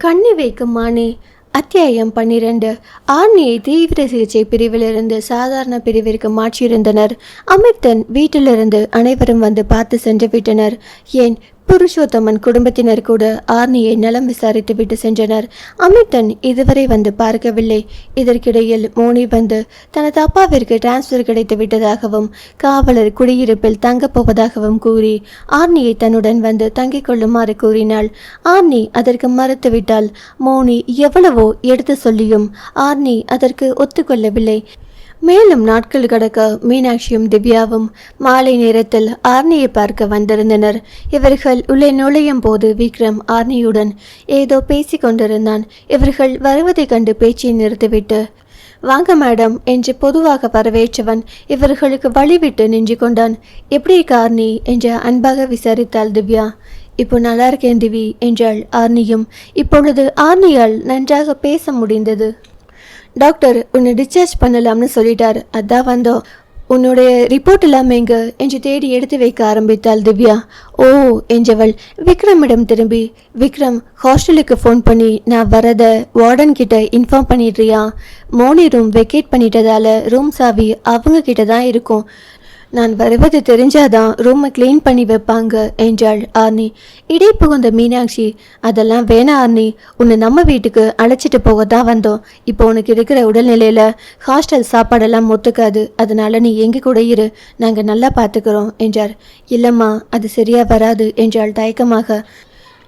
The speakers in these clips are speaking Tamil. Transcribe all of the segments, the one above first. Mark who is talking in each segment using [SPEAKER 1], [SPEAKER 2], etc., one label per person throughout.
[SPEAKER 1] கண்ணி வைக்கும் மானே அத்தியாயம் பன்னிரண்டு. ஆர்னியை தீவிர சிகிச்சை பிரிவிலிருந்து சாதாரண பிரிவிற்கு மாற்றியிருந்தனர். அமிர்தன் வீட்டிலிருந்து அனைவரும் வந்து பார்த்து சென்று விட்டனர் ஏன் புருஷோத்தமன் குடும்பத்தினர் கூட ஆர்னியை நலம் விசாரித்து விட்டு சென்றனர். அமிர்தன் இதுவரை வந்து பார்க்கவில்லை. இதற்கிடையில் மோனி வந்து தனது அப்பாவிற்கு டிரான்ஸ்ஃபர் கிடைத்து விட்டதாகவும் காவலர் குடியிருப்பில் தங்கப் போவதாகவும் கூறி ஆர்னியை தன்னுடன் வந்து தங்கிக் கொள்ளுமாறு கூறினாள். ஆர்னி அதற்கு மறுத்துவிட்டால் மோனி எவ்வளவோ எடுத்து சொல்லியும் ஆர்னி அதற்கு ஒத்துக்கொள்ளவில்லை. மேலும் நாட்கள் கடக்க மீனாட்சியும் திவ்யாவும் மாலை நேரத்தில் ஆர்னியை பார்க்க வந்திருந்தனர். இவர்கள் உள்ளே நுழையும் போது விக்ரம் ஆர்னியுடன் ஏதோ பேசி கொண்டிருந்தான். இவர்கள் வருவதைக் கண்டு பேச்சை நிறுத்திவிட்டு வாங்க மேடம் என்று பொதுவாக வரவேற்றவன் இவர்களுக்கு வழிவிட்டு நின்று கொண்டான். எப்படி கார்னி என்று அன்பாக விசாரித்தாள் திவ்யா. இப்போ நல்லா இருக்கேன் திவி என்றாள் ஆர்னியும் இப்பொழுது ஆர்னியால் நன்றாக பேச முடிந்தது. டாக்டர் உன்னை டிஸ்சார்ஜ் பண்ணலாம்னு சொல்லிட்டார். அதான் வந்தோம். உன்னுடைய ரிப்போர்ட் எல்லாமே எங்க என்று தேடி எடுத்து வைக்க ஆரம்பித்தாள் திவ்யா. ஓ என்றவள் விக்ரமிடம் திரும்பி. விக்ரம் ஹாஸ்டலுக்கு ஃபோன் பண்ணி நான் வரத வார்டன் கிட்ட inform பண்ணிடுறியா? Moni room vacate பண்ணிட்டதால room சாவி அவங்க கிட்ட தான் இருக்கும். நான் வருவது தெரிஞ்சாதான் ரூமை க்ளீன் பண்ணி வைப்பாங்க என்றாள் ஆர்னி. இடை புகுந்த மீனாட்சி அதெல்லாம் வேணாம் ஆர்னி உன்னை நம்ம வீட்டுக்கு அழைச்சிட்டு போக தான் வந்தோம். இப்போ உனக்கு இருக்கிற உடல்நிலையில் ஹாஸ்டல் சாப்பாடெல்லாம் ஒத்துக்காது. அதனால நீ எங்கே கூட இரு நாங்கள் நல்லா பார்த்துக்கிறோம் என்றார். இல்லைம்மா அது சரியாக வராது என்றாள் தயக்கமாக.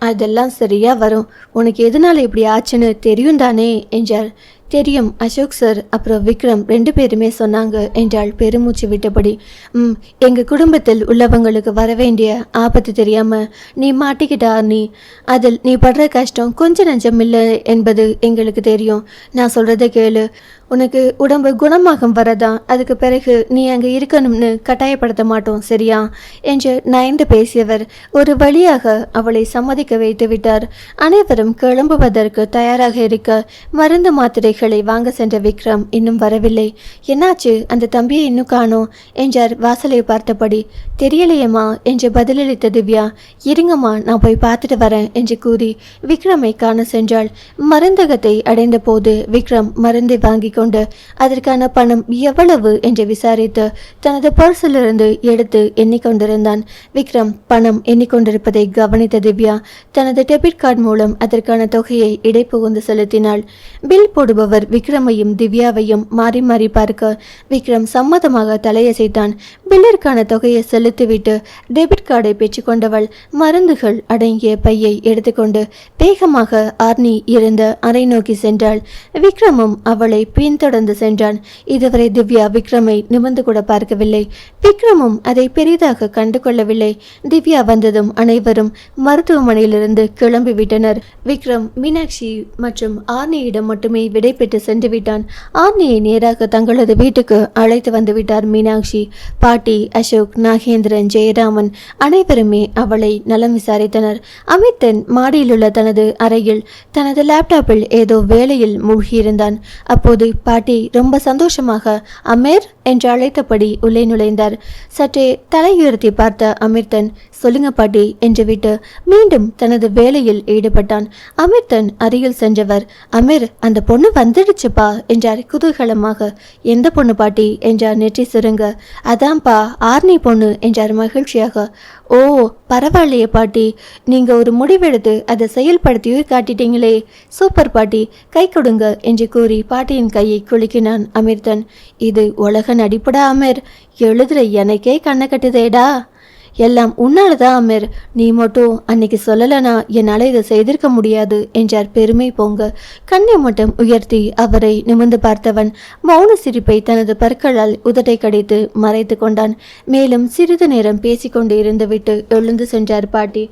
[SPEAKER 1] அதெல்லாம் சரியாக வரும். உனக்கு எதனால் இப்படி ஆச்சுன்னு தெரியும் தானே என்றார். தெரியும் அசோக் சார் அப்புறம் விக்ரம் ரெண்டு பேருமே சொன்னாங்க என்றாள் பெருமூச்சு விட்டபடி. ம் எங்கள் குடும்பத்தில் உள்ளவங்களுக்கு வர வேண்டிய ஆபத்து தெரியாமல் நீ மாட்டிக்கிட்டா நீ? அதில் நீ படுற கஷ்டம் கொஞ்சம் நஞ்சம் இல்லை என்பது எங்களுக்கு தெரியும். நான் சொல்கிறத கேளு. உனக்கு உடம்பு குணமாகும் வரதான் அதுக்கு பிறகு நீ அங்கே இருக்கணும்னு கட்டாயப்படுத்த மாட்டோம் சரியா? என்று நயந்து பேசியவர் ஒரு வழியாக அவளை சம்மதிக்க வைத்து விட்டார். அனைவரும் கிளம்புவதற்கு தயாராக இருக்க மருந்து மாத்திரைகளை வாங்க சென்ற விக்ரம் இன்னும் வரவில்லை. என்னாச்சு? அந்த தம்பியை இன்னும் காணோம் என்றார் வாசலை பார்த்தபடி. தெரியலையேம்மா என்று பதிலளித்த திவ்யா. இருங்கம்மா நான் போய் பார்த்துட்டு வரேன் என்று கூறி விக்ரமை காண சென்றாள். மருந்தகத்தை அடைந்த போது விக்ரம் மருந்தை வாங்கி கொண்டு அதற்கான பணம் எவ்வளவு என்று விசாரித்து தனது பர்சிலிருந்து எடுத்து எண்ணிக்கொண்டிருந்தான். விக்ரம் பணம் எண்ணிக்கொண்டிருப்பதை கவனித்த திவ்யா தனது டெபிட் கார்டு மூலம் அதற்கான தொகையை இடைப்புகுந்து செலுத்தினாள். பில் போடுபவர் விக்ரமையும் திவ்யாவையும் மாறி மாறி பார்க்க விக்ரம் சம்மதமாக தலையசைத்தான். பில்லிற்கான தொகையை செலுத்திவிட்டு டெபிட் கார்டை பெற்றுக்கொண்டவள் மருந்துகள் அடங்கிய பையை எடுத்துக்கொண்டு வேகமாக ஆர்னி இருந்த அறை நோக்கி சென்றாள். விக்ரமும் அவளை பின் பின்தொடர்ந்து சென்றான். இதுவரை திவ்யா விக்ரமை நிமிர்ந்து கூட பார்க்கவில்லை. விக்ரமும் அதை பெரிதாக கண்டு கொள்ளவில்லை. திவ்யா வந்ததும் அனைவரும் மருத்துவமனையிலிருந்து கிளம்பிவிட்டனர் விக்ரம் மீனாட்சி மற்றும் ஆர்னியிடம் மட்டுமே விடைபெற்று சென்று விட்டான். ஆர்னியை நேராக தங்களது வீட்டுக்கு அழைத்து வந்துவிட்டார் மீனாட்சி. பாட்டி அசோக் நாகேந்திரன் ஜெயராமன் அனைவருமே அவளை நலம் விசாரித்தனர். அமித்தன் மாடியில் உள்ள தனது அறையில் தனது லேப்டாப்பில் ஏதோ வேலையில் மூழ்கியிருந்தான். அப்போது பாட்டி. ரொம்ப சந்தோஷமாக. அமீர் என்று அழைத்தபடி உள்ளே நுழைந்தார். சற்றே தலையுயர்த்தி பார்த்த அமிர்தன் சொல்லுங்க பாட்டி என்று விட்டு மீண்டும் தனது வேலையில் ஈடுபட்டான். அமிர்தன் அருகில் சென்றவர் அமீர் அந்த பொண்ணு வந்துடுச்சுப்பா என்றார் குதூகலமாக. எந்த பொண்ணு பாட்டி? என்றார் நெற்றி சுருங்க. அதான்ப்பா ஆர்னி பொண்ணு என்றார் மகிழ்ச்சியாக. ஓ பரவாயில்லையே பாட்டி நீங்க ஒரு முடிவெடுத்து அதை செயல்படுத்தியே காட்டிட்டீங்களே. சூப்பர் பாட்டி கை கொடுங்க என்று கூறி பாட்டியின் கையை குலுக்கினான் அமிர்தன். இது உலக நடிப்புடா அமீர். எழுதுற எனக்கே கண்ணை கட்டுதேடா. எல்லாம் உன்னால தான் அமீர். நீ மட்டும் அன்னைக்கு சொல்லலைனா என்னால் இதை செய்திருக்க முடியாது என்றார் பெருமை பொங்க. கண்ணை மட்டும் உயர்த்தி அவரை நிமிந்து பார்த்தவன் மௌன சிரிப்பை தனது பற்களால் உதட்டை கடித்து மறைத்து கொண்டான். மேலும் சிறிது நேரம் பேசிக்கொண்டு இருந்துவிட்டு எழுந்து சென்றார் பாட்டி.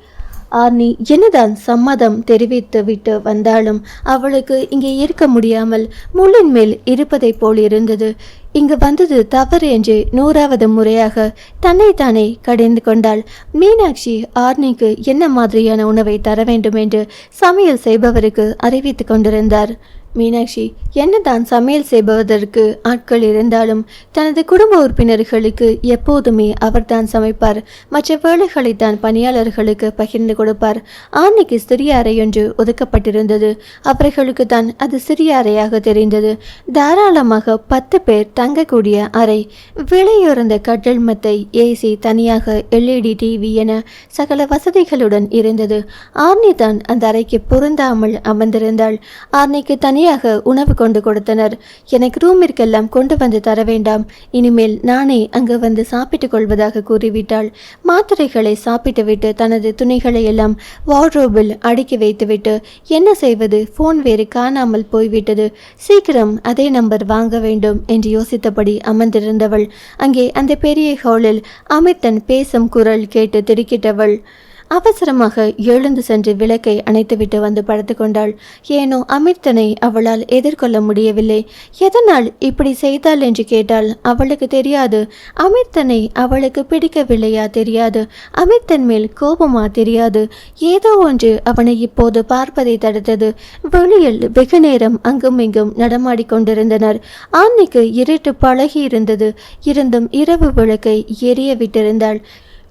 [SPEAKER 1] ஆர்னி என்னதான் சம்மதம் தெரிவித்து விட்டு வந்தாலும் அவளுக்கு இங்கே இருக்க முடியாமல் முள்ளின் மேல் இருப்பதைப் போல் இருந்தது. இங்கு வந்தது தவறு என்று நூறாவது முறையாக தன்னைத்தானே கடிந்து கொண்டாள். மீனாட்சி ஆர்னிக்கு என்ன மாதிரியான உணவை தர வேண்டும் என்று சமையல் செய்பவருக்கு அறிவித்துக் கொண்டிருந்தார். மீனாட்சி என்னதான் சமையல் செய்பவதற்கு ஆட்கள் இருந்தாலும் தனது குடும்ப உறுப்பினர்களுக்கு எப்போதுமே அவர்தான் சமைப்பார். மற்ற வேலைகளை தான் பணியாளர்களுக்கு பகிர்ந்து கொடுப்பார். ஆன்னைக்கு சிறிய அறையொன்று ஒதுக்கப்பட்டிருந்தது. அவர்களுக்கு தான் அது சிறிய அறையாக தெரிந்தது. தாராளமாக பத்து பேர் தங்கக்கூடிய அறை விலையுறந்த கட்டில் மத்தை ஏசி தனியாக எல்இடி டிவி என சகல வசதிகளுடன் இருந்தது. ஆர்னி தான் அந்த அறைக்கு பொருந்தாமல் அமர்ந்திருந்தாள். ஆர்னிக்கு தனியாக உணவு கொண்டு கொடுத்தனர். எனக்கு ரூமிற்கெல்லாம் கொண்டு வந்து தர வேண்டாம். இனிமேல் நானே அங்கு வந்து சாப்பிட்டுக் கொள்வதாக கூறிவிட்டாள். மாத்திரைகளை சாப்பிட்டுவிட்டு தனது துணிகளை எல்லாம் வார்ட்ரோபில் அடுக்கி வைத்துவிட்டு என்ன செய்வது? ஃபோன் வேறு காணாமல் போய்விட்டது. சீக்கிரம் அதே நம்பர் வாங்க வேண்டும் என்று யோசித்தபடி அமர்ந்திருந்தவள். அங்கே அந்த பெரிய ஹாலில் அமிர்தன் பேசும் குரல் கேட்டு திடுக்கிட்டவள். அவசரமாக எழுந்து சென்று விளக்கை அணைத்துவிட்டு வந்து படுத்து கொண்டாள். ஏனோ அமிர்தனை அவளால் எதிர்கொள்ள முடியவில்லை. எதனால் இப்படி செய்தாள் என்று கேட்டால் அவளுக்கு தெரியாது. அமிர்தனை அவளுக்கு பிடிக்கவில்லையா தெரியாது. அமிர்தன் மேல் கோபமா தெரியாது. ஏதோ ஒன்று அவனை இப்போது பார்ப்பதை தடுத்தது. வெளியில் வெகு நேரம் அங்கும் இங்கும் நடமாடிக்கொண்டிருந்தனர் ஆன்னைக்கு இருட்டு பழகி இருந்தது இருந்தும் இரவு விளக்கை எரிய விட்டிருந்தாள்.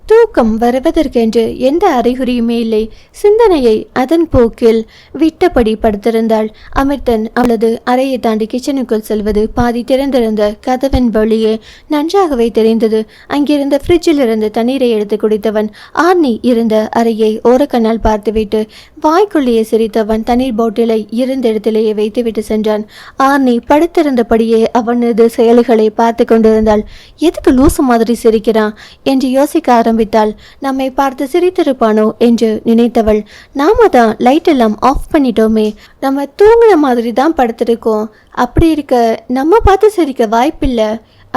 [SPEAKER 1] தூக்கம் வருவதற்கென்று எந்த அறிகுறியுமே இல்லை. சிந்தனையை அதன் போக்கில் விட்டபடி படுத்திருந்தாள் அமிர்தன் அவளது அறையை தாண்டி கிச்சனுக்குள் செல்வது பாதி திறந்திருந்த கதவின் வழியே நன்றாகவே தெரிந்தது. அங்கிருந்த ஃப்ரிட்ஜில் இருந்து தண்ணீரை எடுத்து குடித்தவன் ஆர்னி இருந்த அறையை ஓரக்கண்ணால் பார்த்துவிட்டு வாய்க்குள்ளேயே சிரித்தவன் தண்ணீர் பாட்டிலை இருந்த இடத்திலேயே வைத்துவிட்டு சென்றான். ஆர்னி படுத்திருந்தபடியே அவனது செயல்களை பார்த்து கொண்டிருந்தாள். எதுக்கு லூசு மாதிரி சிரிக்கிறான்? என்று யோசிக்க ஆரம்பித்தாள். நம்மை பார்த்து சிரித்திருப்பானோ? என்று நினைத்தவள். நாம தான் லைட் எல்லாம் ஆஃப் பண்ணிட்டோமே. நம்ம தூங்குன மாதிரி தான் படுத்திருக்கோம். அப்படி இருக்க நம்ம பார்த்து சிரிக்க வாய்ப்பில்லை.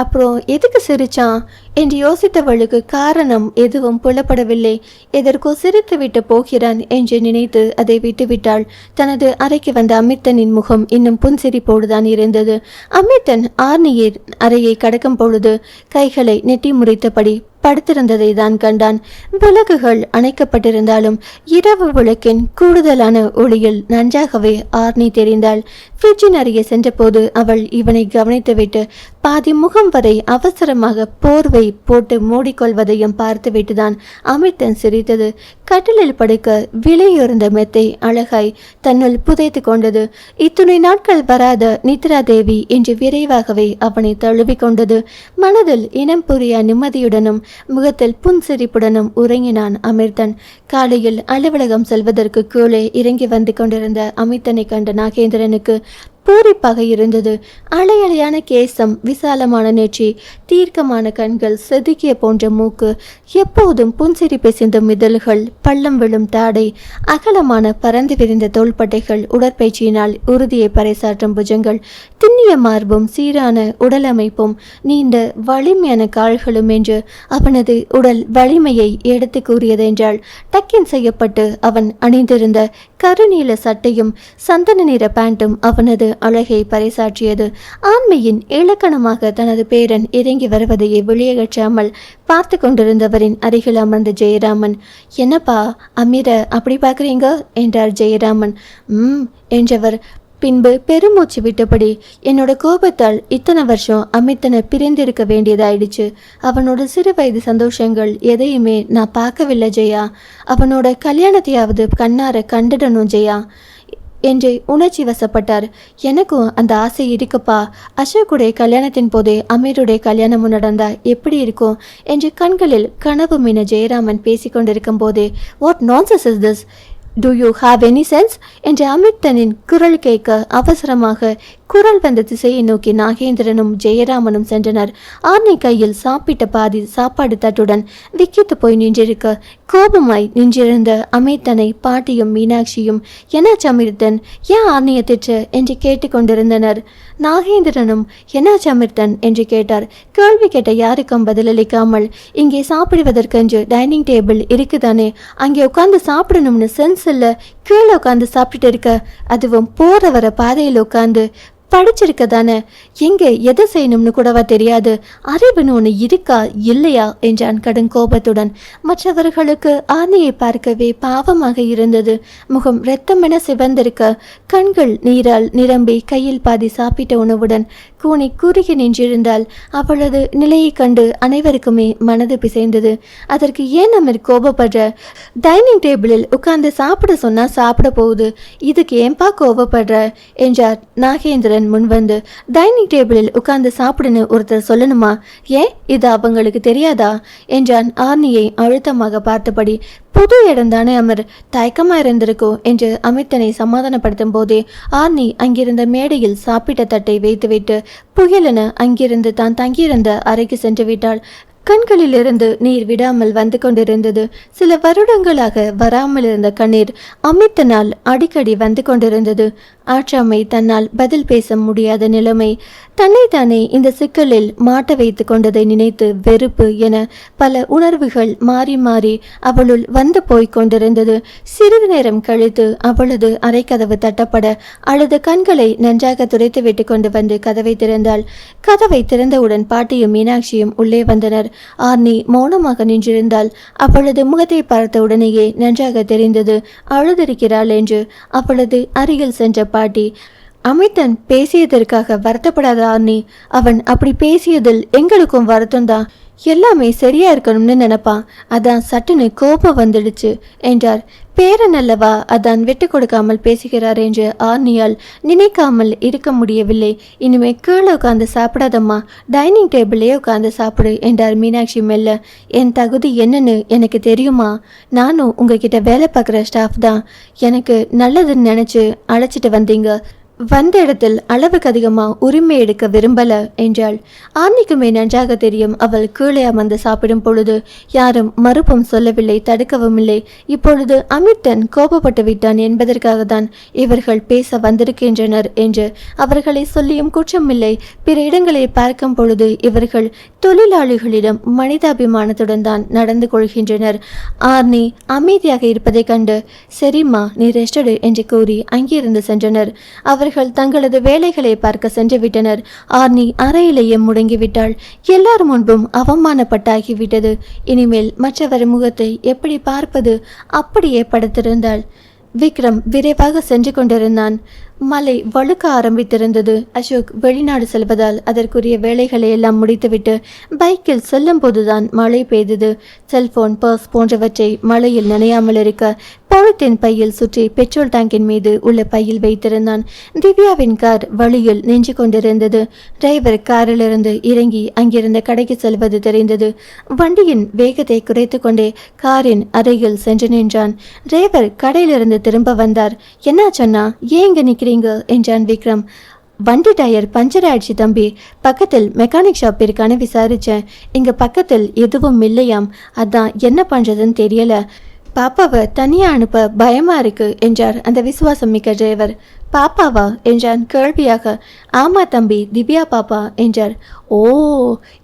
[SPEAKER 1] அப்புறம் எதுக்கு சிரிச்சான்? என்று யோசித்தவளுக்கு காரணம் எதுவும் புலப்படவில்லை. எதற்கோ சிரித்துவிட்டு போகிறான் என்று நினைத்து அதை விட்டுவிட்டாள். தனது அறைக்கு வந்த அமித்தனின் முகம் இன்னும் புன்சிரிப்போடுதான் இருந்தது. அமித்தன் ஆர்னியின் அறையை கடக்கும் பொழுது கைகளை நெட்டி முறித்தபடி படுத்திருந்ததை தான் கண்டான். விளக்குகள் அணைக்கப்பட்டிருந்தாலும் இரவு விளக்கின் கூடுதலான ஒளியில் நன்றாகவே ஆர்னி தெரிந்தாள். ஃப்ரிட்ஜின் அருகே சென்றபோது அவள் இவனை கவனித்துவிட்டு பாதி முகம் வரை அவசரமாக போர்வை போட்டு மூடிக்கொள்வதையும் பார்த்துவிட்டுதான் அமிர்தன் சிரித்தது. கட்டிலில் படுக்க விலையுறந்த மெத்தை அழகாய் தன்னுள் புதைத்து கொண்டது. இத்துணை நாட்கள் வராத நித்ரா தேவி இன்று விரைவாகவே அவனை தழுவிக்கொண்டது மனதில் இனம் புரியா நிம்மதியுடனும் முகத்தில் புன்சிரிப்புடனும் உறங்கினான் அமிர்தன். காலையில் அலுவலகம் செல்வதற்கு கீழே இறங்கி வந்து கொண்டிருந்த அமிர்தனை கண்ட நாகேந்திரனுக்கு பூரிப்பாக இருந்தது. அலையலையான கேசம் விசாலமான நெற்றி தீர்க்கமான கண்கள் செதுக்கிய போன்ற மூக்கு எப்போதும் புன்சிரிப்பை சிந்தும் மிதழ்கள் பள்ளம் விழும் தாடை அகலமான பறந்து விரிந்த தோள்பட்டைகள் உடற்பயிற்சியினால் உறுதியை பறைசாற்றும் புஜங்கள் திண்ணிய மார்பும் சீரான உடலமைப்பும் நீண்ட வலிமையான கால்களும் என்று அவனது உடல் வலிமையை எடுத்து கூறியதென்றால் டக்கின் செய்யப்பட்டு அவன் அணிந்திருந்த கருநீல சட்டையும் சந்தன நிற பேண்டும் அவனது அழகை பறைசாற்றியது. ஆண்மையின் இலக்கணமாக தனது பேரன் இறங்கி வருவதையே வெளியகற்றாமல் பார்த்து கொண்டிருந்தவரின் அருகில் அமர்ந்த ஜெயராமன் என்னப்பா அமீர அப்படி பார்க்குறீங்க? என்றார் ஜெயராமன். ம் என்றவர் பின்பு பெருமூச்சு விட்டபடி என்னோட கோபத்தால் இத்தனை வருஷம் அமித்தனை பிரிந்திருக்க வேண்டியதாயிடுச்சு. அவனோட சிறு வயது சந்தோஷங்கள் எதையுமே நான் பார்க்கவில்லை ஜெயா. அவனோட கல்யாணத்தையாவது கண்ணார கண்டுடணும் ஜெயா என்று உணர்ச்சி வசப்பட்டார். எனக்கும் அந்த ஆசை இருக்குப்பா. அசோக்குடைய கல்யாணத்தின் போதே அமீருடைய கல்யாணமும் நடந்தா எப்படி இருக்கும் என்று கண்களில் கனவு மீன ஜெயராமன் பேசிக்கொண்டிருக்கும் போதே what nonsense is this do you have any sense என்று அமிர்தனின் குரல் கேட்க அவசரமாக குரல் வந்த திசையை நோக்கி நாகேந்திரனும் ஜெயராமனும் சென்றனர். ஆனை கையில் சாப்பிட்ட பாதி சாப்பாடு தட்டுடன் விக்கித்து போய் நின்றிருக்க கோபமாய் நின்றிருந்த அமிர்தனை பாட்டியும் மீனாட்சியும் என்னாச்சு அமிர்தன் ஏன் ஆர்னிய திற்று என்று கேட்டுக்கொண்டிருந்தனர் நாகேந்திரனும் என்னாச்சு அமிர்தன் என்று கேட்டார். கேள்வி கேட்ட யாருக்கும் பதிலளிக்காமல் இங்கே சாப்பிடுவதற்கென்று டைனிங் டேபிள் இருக்குதானே? அங்கே உட்காந்து சாப்பிடணும்னு சென்ஸ் இல்லை? கீழே உட்காந்து சாப்பிட்டுட்டு இருக்க? அதுவும் போற வர பாதையில் உட்காந்து படிச்சிருக்க தானே எங்கே எதை செய்யணும்னு கூடவா தெரியாது. அறிவுன்னு ஒன்று இருக்கா இல்லையா? என்றான் கடும் கோபத்துடன். மற்றவர்களுக்கு ஆனையை பார்க்கவே பாவமாக இருந்தது. முகம் இரத்தமென சிவந்திருக்க கண்கள் நீரால் நிரம்பி கையில் பாதி சாப்பிட்ட உணவுடன் கூனி குறுகி நின்றிருந்தால் அவளது நிலையை கண்டு அனைவருக்குமே மனது பிசைந்தது. அதற்கு ஏன் நம்ம கோபப்படுற? டைனிங் டேபிளில் உட்கார்ந்து சாப்பிட சொன்னா சாப்பிட போகுது. இதுக்கு ஏன்பா கோபப்படுற? என்றார் நாகேந்திரன் முன்வந்து. டைனிங் டேபிளில் உட்கார்ந்து சாப்பிடுன்னு ஒருத்தர் சொல்லணுமா? ஏன்? இது அவங்களுக்கு தெரியாதா? என்றான் ஆர்னியை அழுத்தமாக பார்த்தபடி. புது இடம் தானே அமர். தயக்கமா இருந்திருக்கோ என்று அமிர்தனை சமாதானப்படுத்தும் போதே ஆர்னி அங்கிருந்த மேடையில் சாப்பிட்ட தட்டை வைத்துவிட்டு புயலென அங்கிருந்து தான் தங்கியிருந்த அறைக்கு சென்று விட்டாள் கண்களிலிருந்து நீர் விடாமல் வந்து கொண்டிருந்தது. சில வருடங்களாக வராமல் இருந்த கண்ணீர் அமித்தனால் அடிக்கடி வந்து கொண்டிருந்தது. ஆற்றாமை தன்னால் பதில் பேச முடியாத நிலைமை தன்னை தானே இந்த சிக்கலில் மாட்ட வைத்து கொண்டதை நினைத்து வெறுப்பு என பல உணர்வுகள் மாறி மாறி அவளுள் வந்து போய்க் கொண்டிருந்தது. சிறிது நேரம் கழித்து அவளது அரைக்கதவு தட்டப்பட அழுத கண்களை நன்றாக துடைத்து விட்டு கொண்டு வந்து கதவை திறந்தாள். கதவை திறந்தவுடன் பாட்டியும் மீனாட்சியும் உள்ளே வந்தனர். ஆர்னி மௌனமாக நின்றிருந்தாள். அவளது முகத்தை பார்த்த உடனேயே நன்றாக தெரிந்தது. அழுதிருக்கிறாள் என்று அவளது அருகில் சென்ற பாட்டி அமிர்தன் பேசியதற்காக வருத்தப்படாத நீ அவன் அப்படி பேசியதில் எங்களுக்கும் வருத்தம்தான். எல்லாமே சரியா இருக்கணும்னு நினைப்பான் அதான் சட்டுன்னு கோபம் வந்துடுச்சு என்றார். பேரன் அல்லவா? அதான் விட்டு கொடுக்காமல் பேசுகிறார் என்று ஆர்னியால் நினைக்காமல் இருக்க முடியவில்லை. இனிமே கீழே உட்காந்து சாப்பிடாதம்மா. டைனிங் டேபிளே உட்காந்து சாப்பிடு என்றார் மீனாட்சி மெல்ல. என் தகுதி என்னன்னு எனக்கு தெரியுமா? நானும் உங்ககிட்ட வேலை பார்க்குற ஸ்டாஃப் தான். எனக்கு நல்லதுன்னு நினச்சி அழைச்சிட்டு வந்தீங்க. வந்த இடத்தில் அளவுக்கு அதிகமாக உரிமை எடுக்க விரும்பல என்றாள். ஆன்னிக்குமே நன்றாக தெரியும் அவள் கீழே அமர்ந்து சாப்பிடும் பொழுது யாரும் மறுப்பும் சொல்லவில்லை தடுக்கவும் இல்லை. இப்பொழுது அமிர்தன் கோபப்பட்டு விட்டான் என்பதற்காக தான் இவர்கள் பேச வந்திருக்கின்றனர் என்று அவர்களை சொல்லியும் குற்றமில்லை பிற இடங்களை பார்க்கும் பொழுது இவர்கள் தொழிலாளிகளிடம் மனிதாபிமானத்துடன் தான் நடந்து கொள்கின்றனர். ஆர்னி அமைதியாக இருப்பதைக் கண்டு சரிம்மா நீ ரெஸ்டடு என்று கூறி அங்கிருந்து சென்றனர். அவர்கள் தங்களது வேலைகளை பார்க்க சென்று விட்டனர் ஆர்னி அறையிலேயே முடங்கிவிட்டாள். எல்லார் முன்பும் அவமானப்பட்டாகிவிட்டது. இனிமேல் மற்றவர் முகத்தை எப்படி பார்ப்பது? அப்படியே படுத்திருந்தாள். விக்ரம் விரைவாக சென்று கொண்டிருந்தான். மலை வழுக்க ஆரம்பித்திருந்தது. அசோக் வெளிநாடு செல்வதால் அதற்குரிய வேலைகளை எல்லாம் முடித்துவிட்டு பைக்கில் செல்லும் போதுதான் மழை பெய்தது. செல்போன் பர்ஸ் போன்றவற்றை மழையில் நனையாமல் இருக்க பாலித்தீன் பையில் சுற்றி பெட்ரோல் டேங்கின் மீது உள்ள பையில் வைத்திருந்தான். திவ்யாவின் கார் வழியில் நின்று கொண்டிருந்தது. டிரைவர் காரிலிருந்து இறங்கி அங்கிருந்த கடைக்கு செல்வது தெரிந்தது. வண்டியின் வேகத்தை குறைத்து கொண்டே காரின் அருகில் சென்று நின்றான். டிரைவர் கடையிலிருந்து திரும்ப வந்தார். என்ன சொன்னா ஏன் இங்க நிக்கிறீங்க என்றான் விக்ரம். வண்டி டயர் பஞ்சர் ஆயிடுச்சு தம்பி பக்கத்தில் மெக்கானிக் ஷாப் இருக்கான்னு விசாரிச்சேன். இங்கே பக்கத்தில் எதுவும் இல்லையாம். அதான் என்ன பண்றதுன்னு தெரியல. பாப்பாவை தனியா அனுப்ப பயமா இருக்கு என்றார் அந்த விசுவாசம் மிக்க டிரைவர் பாப்பாவா என்றான் கேள்வியாக ஆமா தம்பி திவ்யா பாப்பா என்றார். ஓ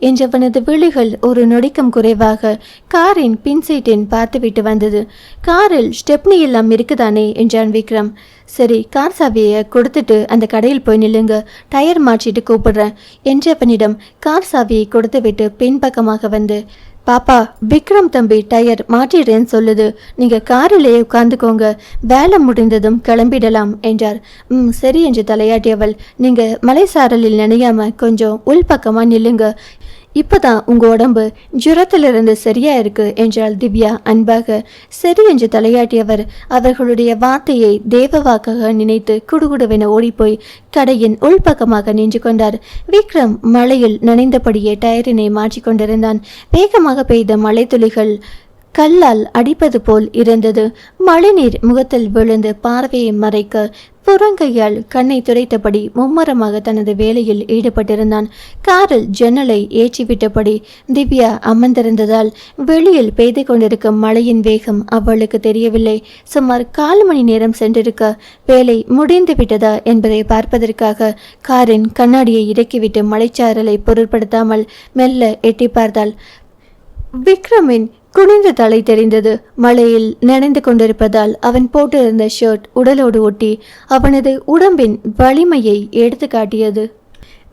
[SPEAKER 1] என்றவனது விழிகள் ஒரு நொடிக்கம் குறைவாக காரின் பின் சீட்டின் பார்த்துவிட்டு வந்தது. காரில் ஸ்டெப்னி எல்லாம் இருக்குதானே என்றான் விக்ரம். சரி கார் சாவியை கொடுத்துட்டு அந்த கடையில் போய் நில்லுங்க. டயர் மாற்றிட்டு கூப்பிடுறேன் என்றவனிடம் கார் சாவியை கொடுத்துவிட்டு பின்பக்கமாக வந்து பாப்பா விக்ரம் தம்பி டயர் மாற்றிடுறேன்னு சொல்லுது. நீங்க காரிலேயே உட்காந்துக்கோங்க வேலை முடிந்ததும் கிளம்பிடலாம் என்றார். ம் சரி என்று தலையாட்டியவள். நீங்க மலைசாரலில் நினையாம கொஞ்சம் உள்பக்கமா நில்லுங்க. இப்பதான் உங்க உடம்பு ஜுரத்திலிருந்து சரியா இருக்கு என்றாள் திவ்யா அன்பாக. சரி என்று தலையாட்டியவர் அவர்களுடைய வார்த்தையை தேவ வாக்காக நினைத்து குடுகுடுவென ஓடிப்போய் கடையின் உள்பக்கமாக நின்று கொண்டார். விக்ரம் மழையில் நனைந்தபடியே டயரினை மாற்றிக் கொண்டிருந்தான் வேகமாக பெய்த மழைத்துளிகள் கல்லால் அடிப்பது போல் இருந்தது. மழைநீர் முகத்தில் விழுந்து பார்வையை மறைக்க புறங்கையால் கண்ணை துடைத்தபடி மும்மரமாக தனது வேலையில் ஈடுபட்டிருந்தான். காரில் ஜன்னலை ஏற்றிவிட்டபடி திவ்யா அமர்ந்திருந்ததால் வெளியில் பெய்து கொண்டிருக்கும் மழையின் வேகம் அவளுக்கு தெரியவில்லை. சுமார் கால் மணி நேரம் சென்றிருக்க வேலை முடிந்து விட்டதா என்பதை பார்ப்பதற்காக காரின் கண்ணாடியை இறக்கிவிட்டு மலைச்சாரலை பொருட்படுத்தாமல் மெல்ல எட்டி பார்த்தாள். விக்ரமின் குனிந்த தலை தெரிந்தது மழையில் நனைந்து கொண்டிருப்பதால் அவன் போட்டிருந்த ஷர்ட் உடலோடு ஒட்டி அவனது உடம்பின் வலிமையை எடுத்து காட்டியது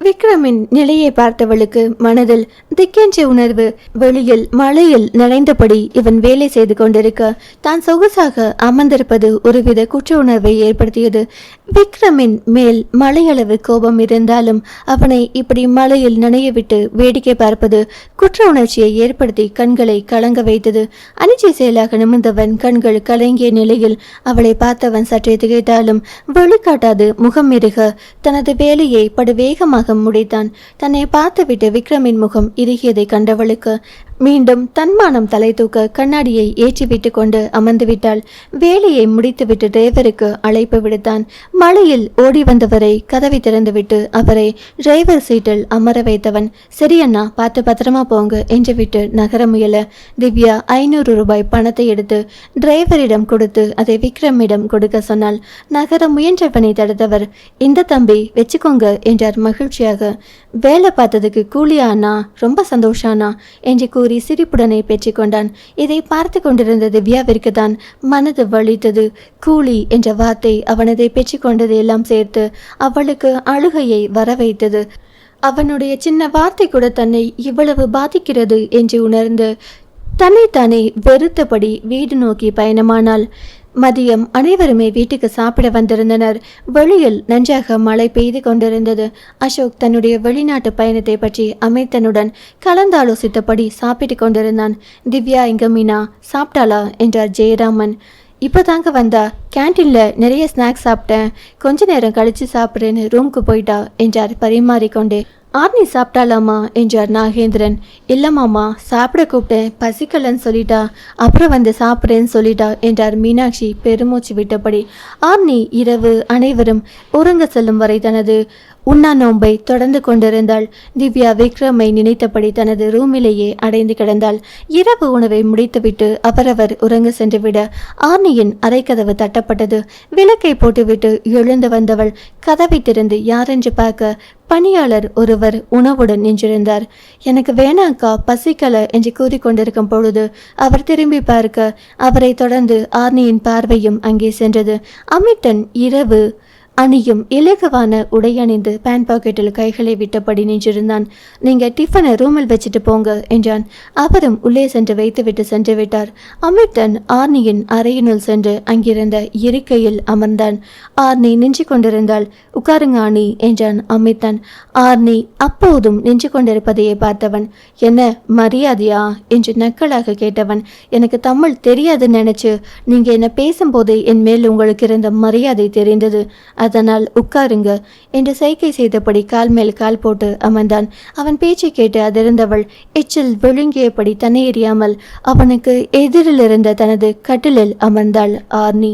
[SPEAKER 1] விக்ரமின் நிலையை பார்த்தவளுக்கு மனதில் திக்கென்ற உணர்வு வெளியில் மழையில் நனைந்தபடி இவன் வேலை செய்து கொண்டிருக்க தான் சொகுசாக அமர்ந்திருப்பது ஒருவித குற்ற உணர்வை ஏற்படுத்தியது. விக்ரமின் மேல் மழையளவு கோபம் இருந்தாலும் அவனை இப்படி மழையில் நனைய விட்டு வேடிக்கை பார்ப்பது குற்ற உணர்ச்சியை ஏற்படுத்தி கண்களை கலங்க வைத்தது. அனிச்சை செயலாக நிமிர்ந்தவன் கண்கள் கலங்கிய நிலையில் அவளை பார்த்தவன் சற்றே திகைத்தாலும் வெளிக்காட்டாது முகம் இருக தனது வேலையை படுவேகமாக முடித்தான். தன்னை பார்த்துவிட்டு விக்ரமின் முகம் இறுகியதை கண்டவளுக்கு மீண்டும் தன்மானம் தலை தூக்க கண்ணாடியை ஏற்றிவிட்டு கொண்டு அமர்ந்து விட்டாள் வேலையை முடித்துவிட்டு டிரைவருக்கு அழைப்பு விடுத்தான். மழையில் ஓடி வந்தவரை கதவை திறந்துவிட்டு அவரை டிரைவர் சீட்டில் அமர வைத்தவன் சரியண்ணா பார்த்து பத்திரமா போங்க என்று விட்டு நகர முயல. திவ்யா ஐநூறு ரூபாய் பணத்தை எடுத்து டிரைவரிடம் கொடுத்து அதை விக்ரமிடம் கொடுக்க சொன்னாள். நகர முயன்றவனை தடுத்தவர் இந்த தம்பி வச்சுக்கோங்க என்றார் மகிழ்ச்சியாக. வேலை பார்த்ததுக்கு கூலியா அண்ணா ரொம்ப சந்தோஷானா அண்ணா என்று கூறி சிரிப்புடனே பெற்றுக்கொண்டான் இதை பார்த்து கொண்டிருந்த திவ்யாவிற்கு தான் மனது வலித்தது. கூலி என்ற வார்த்தை அவனதை பெற்றுக்கொண்டது எல்லாம் சேர்த்து அவளுக்கு அழுகையை வர வைத்தது அவனுடைய சின்ன வார்த்தை கூட தன்னை இவ்வளவு பாதிக்கிறது என்று உணர்ந்து தன்னைத்தானே வெறுத்தபடி வீடு நோக்கி பயணமானாள். மதியம் அனைவருமே வீட்டுக்கு சாப்பிட வந்திருந்தனர். வெளியில் நன்றாக மழை பெய்து கொண்டிருந்தது. அசோக் தன்னுடைய வெளிநாட்டு பயணத்தை பற்றி அமிர்தனுடன் கலந்தாலோசித்தபடி சாப்பிட்டு கொண்டிருந்தான். திவ்யா இங்க மீனா சாப்பிட்டாளா? என்றார் ஜெயராமன். இப்போதாங்க வந்தா கேன்டீனில் நிறைய ஸ்நாக்ஸ் சாப்பிட்டேன். கொஞ்ச நேரம் கழித்து சாப்பிட்றேன்னு ரூம்க்கு போயிட்டா என்றார் பரிமாறிக்கொண்டே. ஆர்னி சாப்பிட்டாலாமா? என்றார் நாகேந்திரன். இல்லம்மாமா சாப்பிட கூப்பிட்டேன். பசிக்கலன்னு சொல்லிட்டா. அப்புறம் வந்து சாப்பிட்றேன்னு சொல்லிட்டா என்றார் மீனாட்சி பெருமூச்சு விட்டபடி. ஆர்னி இரவு அனைவரும் உறங்க செல்லும் வரை தனது உண்ணா நோன்பை தொடர்ந்து கொண்டிருந்தாள். திவ்யா விக்ரமை நினைத்தபடி தனது ரூமிலேயே அடைந்து கிடந்தாள். இரவு உணவை முடித்துவிட்டு அவரவர் உறங்க சென்றுவிட ஆர்னியின் அரைக்கதவு தட்டப்பட்டது. விளக்கை போட்டுவிட்டு எழுந்து வந்தவள் கதவை திறந்து யாரென்று பார்க்க பணியாளர் ஒருவர் உணவுடன் நின்றிருந்தார். எனக்கு வேணாக்கா பசிக்கல என்று கூறிக்கொண்டிருக்கும் பொழுது அவர் திரும்பி பார்க்க அவரை தொடர்ந்து ஆர்னியின் பார்வையும் அங்கே சென்றது. அமிட்டன் இரவு அணியும் இலகுவான உடை அணிந்து பேண்ட் பாக்கெட்டில் கைகளை விட்டபடி நின்றிருந்தான். நீங்க டிஃபனை ரூமில் வச்சுட்டு போங்க என்றான். அவரும் உள்ளே சென்று வைத்துவிட்டு சென்று விட்டார். அமிர்தன் ஆர்னியின் அறையினுள் சென்று அங்கிருந்த இருக்கையில் அமர்ந்தான். ஆர்னி நின்று கொண்டிருந்தாள். உட்காருங்க ஆணி என்றான் அமிர்தன். ஆர்னி அப்போதும் நின்று கொண்டிருப்பதையே பார்த்தவன். என்ன மரியாதையா? என்று நக்கலாக கேட்டவன். எனக்கு தமிழ் தெரியாதுன்னு நினைச்சு நீங்க என்ன பேசும்போது என் மேல் உங்களுக்கு இருந்த மரியாதை தெரிந்தது. அதனால் உட்காருங்க என்று சைகை செய்தபடி கால் மேல் கால் போட்டு அமர்ந்தான். அவன் பேச்சை கேட்டு அதிர்ந்தவள் எச்சில் விழுங்கியபடி தன்னை எறியாமல் அவனுக்கு எதிரில் இருந்த தனது கட்டிலில் அமர்ந்தாள் ஆர்னி.